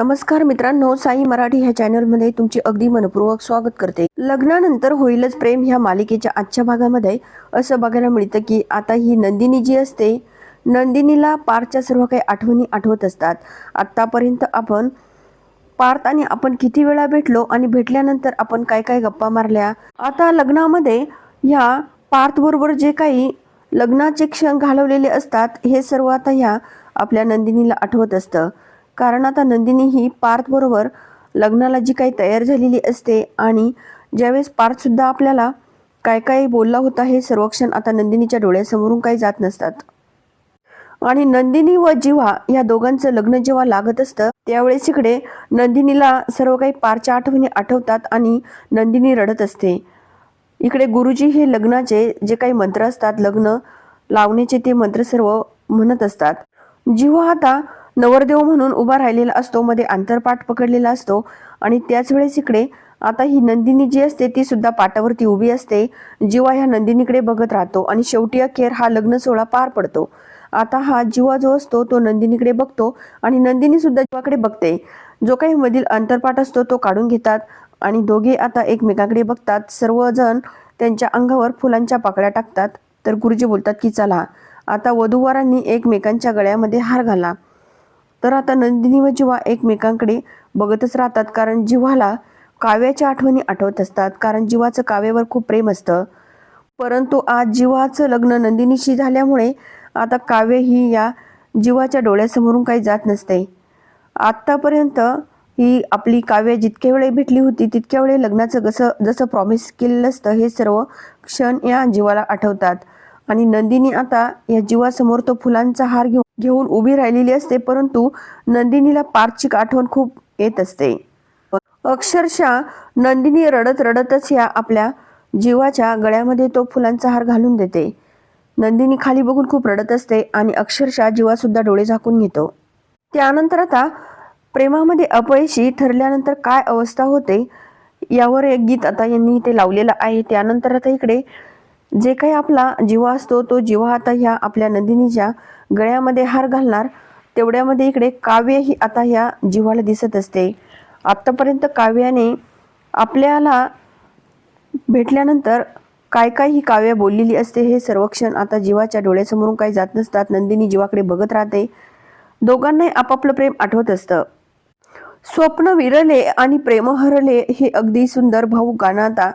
नमस्कार मित्रांनो साई मराठी ह्या चॅनलमध्ये तुमचे अगदी मनपूर्वक स्वागत करते. लग्नानंतर होईलच प्रेम ह्या मालिकेच्या आजच्या भागामध्ये. असं बघायला मिळतं की आता ही नंदिनी जी असते नंदिनीला पारच्या सर्व काही आठवणी आठवत असतात. आत्तापर्यंत आपण पार्थ आणि आपण किती वेळा भेटलो आणि भेटल्यानंतर आपण काय काय गप्पा मारल्या? आता लग्नामध्ये ह्या पार्थबरोबर जे काही लग्नाचे क्षण घालवलेले असतात हे सर्व आता ह्या आपल्या नंदिनीला आठवत असतं. कारण आता नंदिनी ही पार्थ बरोबर लग्नाला जी काही तयार झालेली असते आणि ज्यावेळेस पार्थ सुद्धा आपल्याला काय काय बोलला होता हे सर्वक्षण आता नंदिनीच्या डोळ्यासमोरून काही जात नसतात. आणि नंदिनी व जिव्हा या दोघांचं लग्न जेव्हा लागत असतं त्यावेळेस इकडे नंदिनीला सर्व काही पारच्या आठवणी आठवतात आणि नंदिनी रडत असते. इकडे गुरुजी हे लग्नाचे जे काही मंत्र असतात लग्न लावण्याचे ते मंत्र सर्व म्हणत असतात. जिव्हा आता नवरदेव म्हणून उभा राहिलेला असतो मध्ये आंतरपाठ पकडलेला असतो. आणि त्याच वेळेस इकडे आता ही नंदिनी जी असते ती सुद्धा पाटावरती उभी असते. जिवा ह्या नंदिनीकडे बघत राहतो आणि शेवटी अखेर हा लग्न सोहळा पार पडतो. आता हा जीवा जो असतो तो नंदिनीकडे बघतो आणि नंदिनी सुद्धा जीवाकडे बघते. जो काही मधील अंतरपाठ असतो तो काढून घेतात आणि दोघे आता एकमेकांकडे बघतात. सर्वजण त्यांच्या अंगावर फुलांच्या पाकळ्या टाकतात. तर गुरुजी बोलतात की चला आता वधूवरांनी एकमेकांच्या गळ्यामध्ये हार घाला. तर आता नंदिनी व जिवा एकमेकांकडे बघतच राहतात. कारण जिव्हाला काव्याच्या आठवणी आठवत असतात. कारण जिवाचं काव्यावर खूप प्रेम असतं. परंतु आज जिवाचं लग्न नंदिनीशी झाल्यामुळे आता काव्य ही या जीवाच्या डोळ्यासमोरून काही जात नसते. आत्तापर्यंत ही आपली काव्य जितक्या वेळे भेटली होती तितक्या वेळे लग्नाचं कसं जसं प्रॉमिस केलेलं असतं हे सर्व क्षण या जीवाला आठवतात. आणि नंदिनी आता या जीवासमोर तो फुलांचा हार घेऊन घेऊन उभी राहिलेली असते परंतु नंदिनीला पार्थची आठवण खूप येत असते. अक्षरशः नंदिनी रडत रडतच या आपल्या जीवाच्या गळ्यामध्ये तो फुलांचा हार घालून देते. नंदिनी खाली बघून खूप रडत असते आणि अक्षरशः जीवा सुद्धा डोळे झाकून घेतो. त्यानंतर आता प्रेमामध्ये अपयशी ठरल्यानंतर काय अवस्था होते यावर एक गीत आता यांनी इथे लावलेलं आहे. त्यानंतर आता इकडे जे काही आपला जीवा असतो तो जीवा आता ह्या आपल्या नंदिनीच्या गळ्यामध्ये हार घालणार तेवढ्यामध्ये इकडे काव्य ही आता ह्या जीवाला दिसत असते. आत्तापर्यंत काव्याने आपल्याला भेटल्यानंतर काय काय ही काव्य बोललेली असते हे सर्वक्षण आता जीवाच्या डोळ्यासमोरून काही जात नसतात. नंदिनी जीवाकडे बघत राहते. दोघांनाही आपापलं प्रेम आठवत असतं. स्वप्न विरले आणि प्रेम हरले हे अगदी सुंदर भाऊ गाणं आता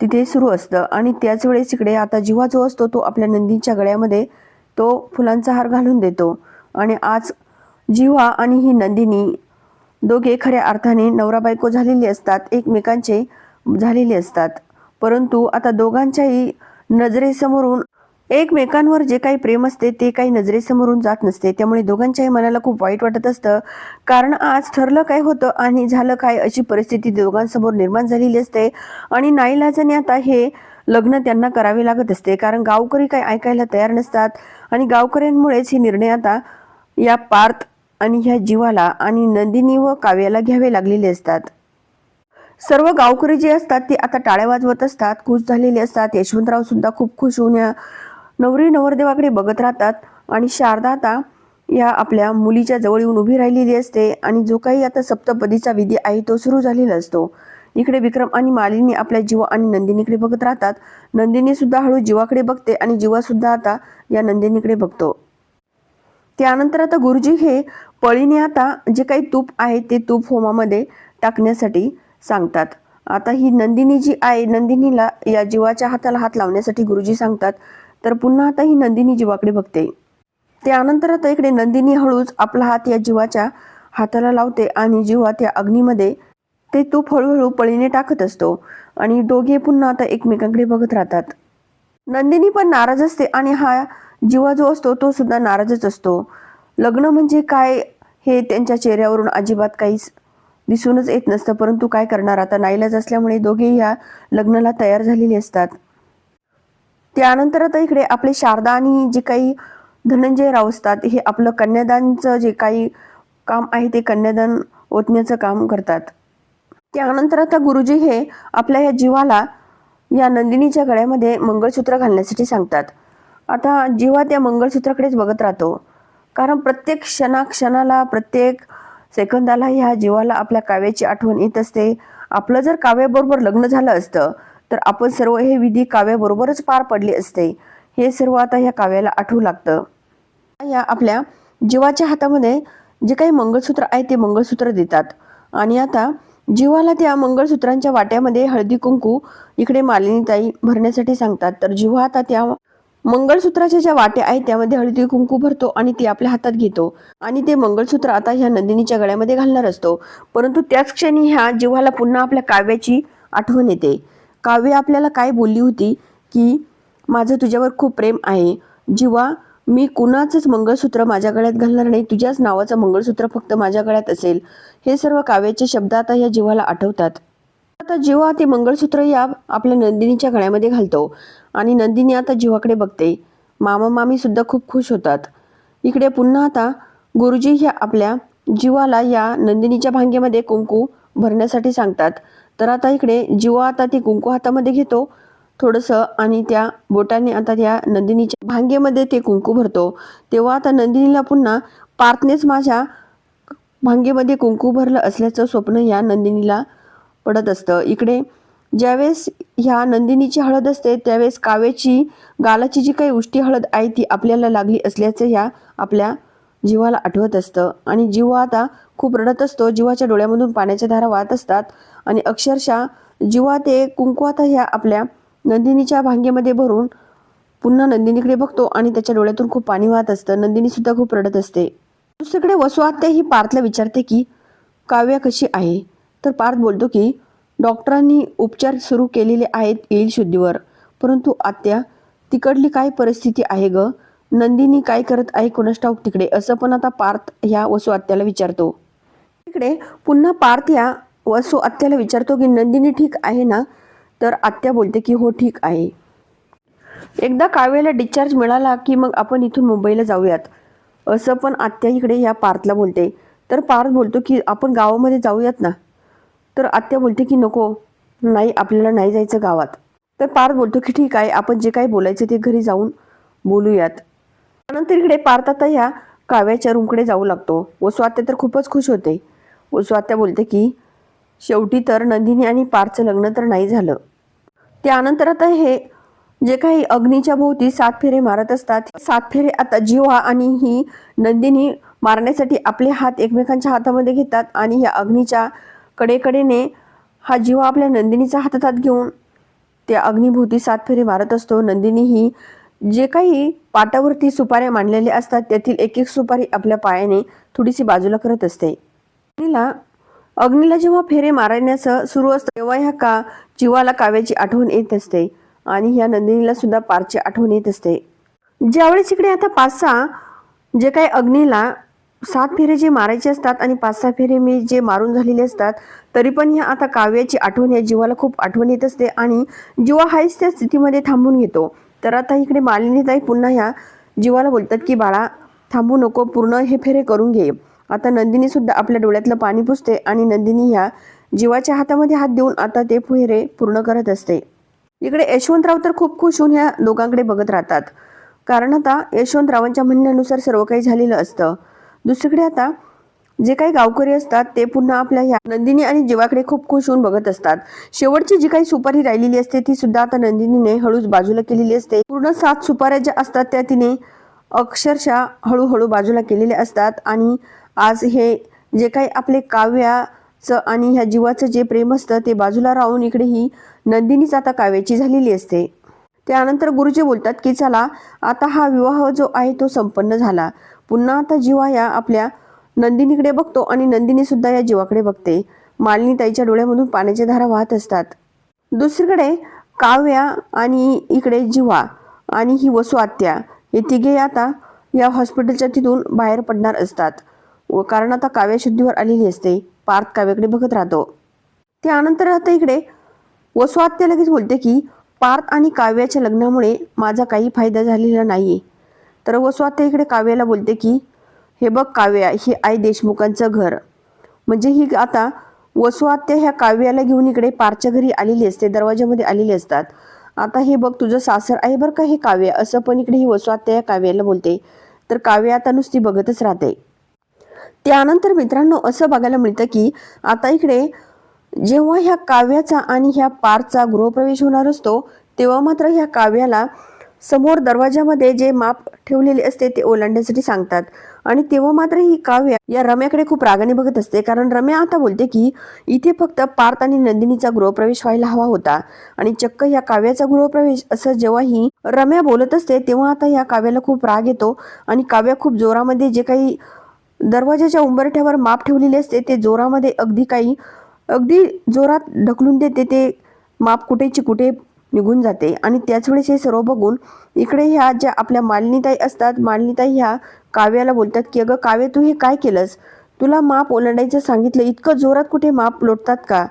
तिथे सुरू असतं. आणि त्याच वेळेस इकडे आता जीवा जो असतो तो आपल्या नंदीच्या गळ्यामध्ये तो फुलांचा हार घालून देतो. आणि आज जिव्हा आणि ही नंदिनी दोघे खऱ्या अर्थाने नवरा बायको झालेली असतात एकमेकांचे झालेले असतात. परंतु आता दोघांच्याही नजरेसमोरून एकमेकांवर जे काही प्रेम असते ते काही नजरेसमोरून जात नसते. त्यामुळे दोघांच्याही मनाला खूप वाईट वाटत असतं. कारण आज ठरलं काय होतं आणि झालं काय अशी परिस्थिती दोघांसमोर निर्माण झालेली असते. आणि नाईलाजाने आता हे लग्न त्यांना करावे लागत असते. कारण गावकरी काही ऐकायला तयार नसतात आणि गावकऱ्यांमुळेच हे निर्णय आता या पार्थ आणि ह्या जीवाला आणि नंदिनी व काव्याला घ्यावे लागलेले असतात. सर्व गावकरी जे असतात ते आता टाळ्या वाजवत असतात खुश झालेले असतात. यशवंतराव सुद्धा खूप खुश होऊन या नवरी नवरदेवाकडे बघत राहतात आणि शारदा आता या आपल्या मुलीच्या जवळ येऊन उभी राहिलेली असते आणि जो काही आता सप्तपदीचा विधी आहे तो सुरू झालेला असतो. इकडे विक्रम आणि मालिनी आपल्या जीवा आणि नंदिनीकडे बघत राहतात. नंदिनी सुद्धा हळू जीवाकडे बघते आणि जीवा सुद्धा आता या नंदिनीकडे बघतो. त्यानंतर आता गुरुजी हे पळीने आता जे काही तूप आहे ते तूप होमामध्ये टाकण्यासाठी सांगतात. आता ही नंदिनी जी आहे नंदिनीला या जीवाच्या हाताला हात लावण्यासाठी गुरुजी सांगतात. तर पुन्हा आता ही नंदिनी जीवाकडे बघते. त्यानंतर आता इकडे नंदिनी हळूच आपला हात या जीवाच्या हाताला लावते आणि जीवा त्या अग्नीमध्ये ते तूप हळूहळू पळीने टाकत असतो आणि दोघे पुन्हा आता एकमेकांकडे बघत राहतात. नंदिनी पण नाराज असते आणि हा जीवा जो असतो तो सुद्धा नाराजच असतो. लग्न म्हणजे काय हे त्यांच्या चेहऱ्यावरून अजिबात काहीच दिसूनच येत नसतं परंतु काय करणार? आता नाईलाज असल्यामुळे दोघे ह्या लग्नाला तयार झालेले असतात. त्यानंतर आता इकडे आपले शारदा आणि जे काही धनंजय राव असतात हे आपलं कन्यादानचं जे काही काम आहे ते कन्यादान ओतण्याचं काम करतात. त्यानंतर आता गुरुजी हे आपल्या या जीवाला या नंदिनीच्या गळ्यामध्ये मंगळसूत्र घालण्यासाठी सांगतात. आता जीवा त्या मंगळसूत्राकडेच बघत राहतो. कारण प्रत्येक क्षणाक्षणाला प्रत्येक सेकंदाला ह्या जीवाला आपल्या काव्याची आठवण येत असते. आपलं जर काव्याबरोबर लग्न झालं असतं तर आपण सर्व हे विधी काव्याबरोबरच पार पडले असते. हे सर्व आता ह्या काव्याला आठवू लागतं. या आपल्या जीवाच्या हातामध्ये जे काही मंगळसूत्र आहे ते मंगळसूत्र देतात. आणि आता जीवाला त्या मंगळसूत्रांच्या वाट्यामध्ये हळदी कुंकू इकडे मालिनीताई भरण्यासाठी सांगतात. तर जीवा आता त्या मंगळसूत्राच्या ज्या वाट्या आहेत त्यामध्ये हळदी कुंकू भरतो आणि ती आपल्या हातात घेतो. आणि ते मंगळसूत्र आता ह्या नंदिनीच्या गळ्यामध्ये घालणार असतो. परंतु त्याच क्षणी ह्या जीवाला पुन्हा आपल्या काव्याची आठवण येते. काव्य आपल्याला काय बोलली होती की माझं तुझ्यावर खूप प्रेम आहे. जीवा मी कुणाचंच मंगळसूत्र माझ्या गळ्यात घालणार नाही. तुझ्याच नावाचं मंगळसूत्र फक्त माझ्या गळ्यात असेल. हे सर्व काव्याचे शब्द आता या जीवाला आठवतात. आता जेव्हा ते मंगळसूत्र या आपल्या नंदिनीच्या गळ्यामध्ये घालतो आणि नंदिनी आता जीवाकडे बघते. मामा मामी सुद्धा खूप खुश होतात. इकडे पुन्हा आता गुरुजी ह्या आपल्या जीवाला या नंदिनीच्या भांगेमध्ये कुंकू भरण्यासाठी सांगतात. तर आता इकडे जीवा आता ती कुंकू हातामध्ये घेतो. थोडंसं आणि त्या बोटाने आता त्या नंदिनीच्या भांगेमध्ये ते कुंकू भरतो. तेव्हा आता नंदिनीला पुन्हा पार्थनेच माझ्या भांगेमध्ये कुंकू भरलं असल्याचं स्वप्न या नंदिनीला पडत असतं. इकडे ज्यावेळेस ह्या नंदिनीची हळद असते त्यावेळेस काव्याची गालाची जी काही उष्टी हळद आहे ती आपल्याला लागली असल्याचं ह्या आपल्या जीवाला आठवत असतं. आणि जीव आता खूप रडत असतो जीवाच्या डोळ्यामधून पाण्याच्या धारा वाहत असतात. आणि अक्षरशः जीवा ते कुंकू आता ह्या आपल्या नंदिनीच्या भांगेमध्ये भरून पुन्हा नंदिनीकडे बघतो आणि त्याच्या डोळ्यातून खूप पाणी वाहत असतं. नंदिनी सुद्धा खूप रडत असते. दुसरीकडे वसुआत्या ही पार्थला विचारते की काव्या कशी आहे? तर पार्थ बोलतो की डॉक्टरांनी उपचार सुरू केलेले आहेत येईल शुद्धीवर. परंतु आत्या तिकडली काय परिस्थिती आहे ग? नंदिनी काय करत आहे कुणाष्टाऊक तिकडे? असं पण आता पार्थ ह्या वसू आत्याला विचारतो. तिकडे पुन्हा पार्थ ह्या वसू आत्याला विचारतो की नंदिनी ठीक आहे ना? तर आत्या बोलते की हो ठीक आहे. एकदा काव्याला डिस्चार्ज मिळाला की मग आपण इथून मुंबईला जाऊयात. असं पण आत्या इकडे या पार्थला बोलते. तर पार्थ बोलतो की आपण गावामध्ये जाऊयात ना? तर आत्या बोलते की नको. नाही आपल्याला नाही जायचं गावात. तर पार्थ बोलतो की ठीक आहे आपण जे काही बोलायचं ते घरी जाऊन बोलूयात. त्यानंतर इकडे पार्थ आता ह्या काव्याच्या रूमकडे जाऊ लागतो. व स्वात्या तर खूपच खुश होते. व स्वात्या बोलते की शेवटी तर नंदिनी आणि पारचं लग्न तर नाही झालं. त्यानंतर आता हे जे काही अग्नीच्या भोवती सात फेरे मारत असतात सात फेरे आता जीवा आणि ही नंदिनी मारण्यासाठी आपले हात एकमेकांच्या हातामध्ये घेतात आणि या अग्नीच्या कडेकडेने हा जीवा आपल्या नंदिनीचा हातात घेऊन त्या अग्निभूती सात फेरे मारत असतो. नंदिनी ही जे काही पाटावरती सुपाऱ्या मांडलेल्या असतात त्यातील एक एक सुपारी आपल्या पायाने थोडीशी बाजूला करत असते. अग्नीला जेव्हा फेरे मारण्याचं सुरू असतं तेव्हा ह्या का जीवाला काव्याची आठवण येत असते आणि ह्या नंदिनीला सुद्धा पारची आठवण येत असते. ज्यावेळेस इकडे आता पाच सहा जे काही अग्नीला सात फेरे जे मारायचे असतात आणि पाच सहा फेरे मी जे मारून झालेले असतात तरी पण ह्या आता काव्याची आठवण या जीवाला खूप आठवण येत असते आणि जीवा हाच त्या स्थितीमध्ये थांबून घेतो. तर आता इकडे मालिनीताई पुन्हा ह्या जीवाला बोलतात की बाळा थांबू नको पूर्ण हे फेरे करून घे. आता नंदिनी सुद्धा आपल्या डोळ्यातलं पाणी पुसते आणि नंदिनी ह्या जीवाच्या हातामध्ये हात देऊन आता ते फुहेरे पूर्ण करत असते. इकडे यशवंतराव तर खूप खुश होऊन ह्या दोघांकडे बघत राहतात. कारण आता यशवंतरावांच्या म्हणण्यानुसार सर्व काही झालेलं असतं. दुसरीकडे आता जे काही गावकरी असतात ते पुन्हा आपल्या ह्या नंदिनी आणि जीवाकडे खूप खुश होऊन बघत असतात. शेवटची जी काही सुपारी राहिलेली असते ती सुद्धा आता नंदिनीने हळूच बाजूला केलेली असते. पूर्ण सात सुपाऱ्या ज्या असतात त्या तिने अक्षरशः हळूहळू बाजूला केलेल्या असतात आणि आज हे जे काही आपले काव्याचं आणि ह्या जीवाचं जे प्रेम असतं ते बाजूला राहून इकडे ही नंदिनीच आता काव्याची झालेली असते. त्यानंतर गुरुजी बोलतात की चला आता हा विवाह जो आहे तो संपन्न झाला. पुन्हा आता जीवा या आपल्या नंदिनीकडे बघतो आणि नंदिनी सुद्धा या जीवाकडे बघते. मालिनी ताईच्या डोळ्यामधून पाण्याच्या धारा वाहत असतात. दुसरीकडे काव्या आणि इकडे जिवा आणि ही वसु आत्या हे तिघे आता या हॉस्पिटलच्या तिथून बाहेर पडणार असतात. व कारण आता काव्यशुद्धीवर आलेली असते. पार्थ काव्याकडे बघत राहतो. त्यानंतर आता इकडे. वसु आत्या लगेच बोलते की पार्थ आणि काव्याच्या लग्नामुळे माझा काही फायदा झालेला नाही तर वस्वात्या इकडे काव्याला बोलते की हे बघ काव्या हे आई देशमुखांचं घर. म्हणजे ही आता वसुआत्या ह्या काव्याला घेऊन इकडे पारच्या घरी आलेली असते दरवाजामध्ये आलेली असतात. आता हे बघ तुझं सासर आहे बरं का हे काव्य? असं पण इकडे ही वसुआत्या या काव्याला बोलते. तर काव्य आता नुसती बघतच राहते. त्यानंतर मित्रांनो असं बघायला मिळतं की आता इकडे जेव्हा ह्या काव्याचा आणि ह्या पारचा गृहप्रवेश होणार असतो तेव्हा मात्र ह्या काव्याला समोर दरवाजामध्ये जे माप ठेवलेले असते ते ओलांडण्यासाठी सांगतात. आणि तेव्हा मात्र ही काव्य या रम्याकडे खूप रागाने बघत असते कारण रम्या आता बोलते की इथे फक्त पार्थ आणि नंदिनीचा गृहप्रवेश व्हायला हवा होता. आणि चक्क या काव्याचा गृहप्रवेश असं जेव्हा ही रम्या बोलत असते तेव्हा आता या काव्याला खूप राग येतो. आणि काव्या खूप जोरामध्ये जे काही दरवाजाच्या उंबरठ्यावर माप ठेवलेले असते. ते जोरामध्ये अगदी काही अगदी जोरात ढकलून देते. ते माप कुठेची कुठे निघून जाते. आणि त्याच वेळेस हे सर्व बघून इकडे ह्या ज्या आपल्या मालिनीताई असतात मालिनीताई ह्या काव्याला बोलतात की अगं काव्य तू हे काय केलंस? तुला माप ओलांडायचं सांगितलं. इतकं जोरात कुठे माप लोटतात का?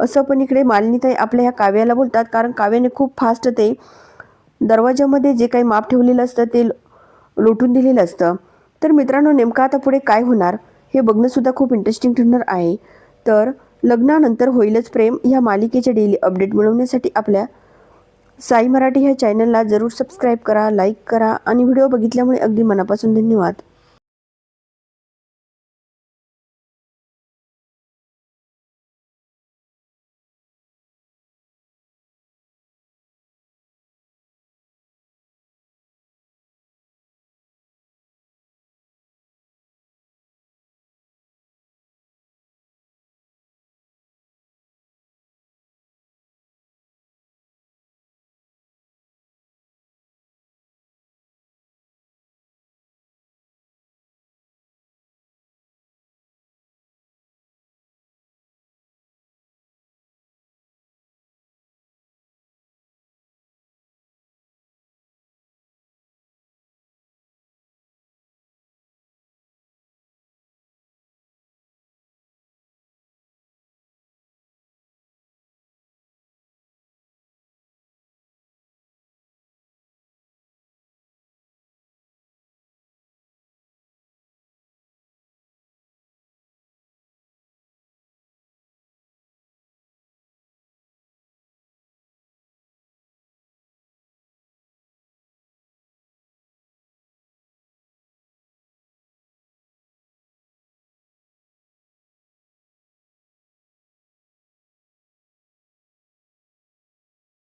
असं पण इकडे मालिनीताई आपल्या ह्या काव्याला बोलतात. कारण काव्याने खूप फास्ट ते दरवाजामध्ये जे काही माप ठेवलेलं असतं ते लोटून दिलेलं असतं. तर मित्रांनो नेमकं आता पुढे काय होणार हे बघणंसुद्धा खूप इंटरेस्टिंग ठरणार आहे. तर लग्नानंतर होईलच प्रेम ह्या मालिकेचे डेली अपडेट मिळवण्यासाठी आपल्या साई मराठी ह्या चॅनलला जरूर सबस्क्राईब करा लाईक करा आणि व्हिडिओ बघितल्यामुळे अगदी मनापासून धन्यवाद.